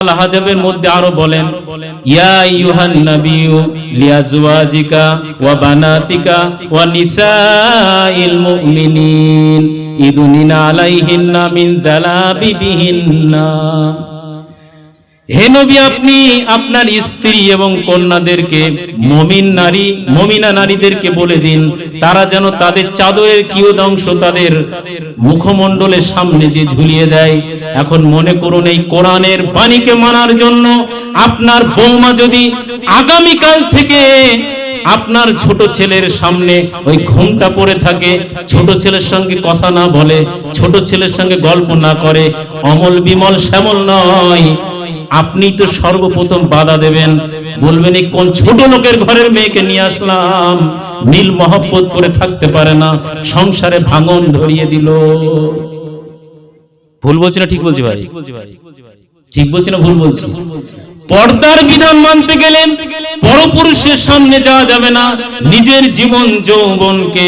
হাজাবের মধ্যে আরও বলেন, ইয়া ইউহান নাবিয়ু লিয়াজওয়াজিকা ওয়া বানাতিকা ওয়া নিসাইল মুমিনিন। ইদুনিনা আলাইহিন্না মিন জালাবিবিহিন্না হে নবী, আপনি আপনার স্ত্রী এবং কন্যাদেরকে মমিন নারী, মমিনা নারীদেরকে বলে দিন। তারা যেন তাদের চাদরের কিয়দংশ তাদের মুখমণ্ডলের সামনে যে ঝুলিয়ে দেয়। এখন মনে করুন, এই কোরআনের বাণীকে মানার জন্য আপনার বৌমা যদি আগামীকাল থেকে আপনার ছোট ছেলের সামনে ওই ঘুমটা পড়ে থাকে, ছোট ছেলের সঙ্গে কথা না বলে, ছোট ছেলের সঙ্গে গল্প না করে, অমল বিমল শ্যামল নয়। আপনি তো সর্বপ্রথম বাধা দেবেন। বলবেন, এই কোন ছোট লোকের ঘরের মেয়েকে নিয়ে আসলাম। নীল মহব্বত করে থাকতে পারে না। সংসারে ভাঙন ধরিয়ে দিল। ভুল বলছি না ঠিক বলছি ভাই? ঠিক বলছি না ভুল বলছি? পর্দার বিধান মানতে গেলেন পরপুরুষের সামনে যাওয়া যাবে না। নিজের জীবন যৌবনকে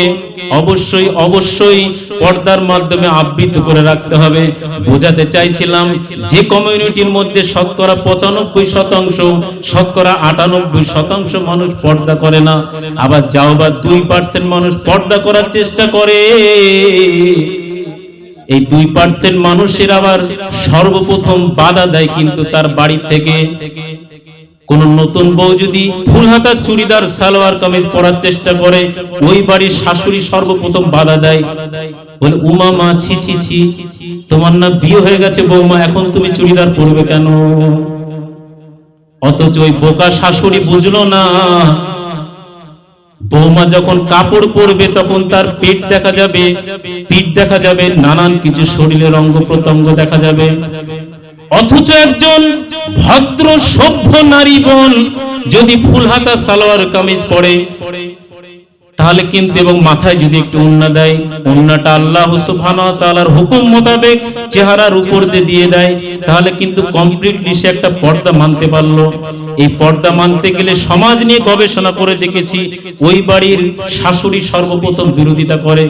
অবশ্যই অবশ্যই পর্দার মাধ্যমে আবৃত করে রাখতে হবে। বোঝাতে চাইছিলাম যে কমিউনিটির মধ্যে শতকরা পঁচানব্বই শতাংশ শতকরা আটানব্বই শতাংশ মানুষ পর্দা করে না। আবার যাও বা দুই পার্সেন্ট মানুষ পর্দা করার চেষ্টা করে। এই দুই পার্সেন্ট মানুষের আবার সর্বপ্রথম বাধা দেয় কিন্তু তার বাড়ি থেকে। কোন নতুন বউ যদি ফুল হাতা চুড়িদার, সালোয়ার কামিজ পরার চেষ্টা করে, ওই বাড়ির শাশুড়ি সর্বপ্রথম বাধা দেয়। বলে, উমা, মা, ছি ছি ছি, তোমার না বিয়ে হয়ে গেছে বৌমা, এখন তুমি চুড়িদার পরবে কেন? অথচ ওই বোকা শাশুড়ি বুঝলো না বৌমা যখন কাপড় পরবে তখন তার পেট দেখা যাবে। পিঠ দেখা যাবে, নানান কিছু শরীরের অঙ্গ প্রত্যঙ্গ দেখা যাবে। অথচ একজন ভদ্র, সভ্য নারী বোন যদি ফুল হাতা সালোয়ার কামিজ পরে তাহলে কিন্তু এবং মাথায় যদি একটু উন্না দেয়, উন্নাটা আল্লাহ সুবহানাহু হুকুম মোতাবেক চেহারার উপর দিয়ে দেয় তাহলে কিন্তু কমপ্লিটলি সে একটা পর্দা মানতে পারল। এই পর্দা মানতে গেলে সমাজ নিয়ে গবেষণা করে দেখেছি, ওই বাড়ির শাশুড়ি সর্বপ্রথম বিরোধিতা করে।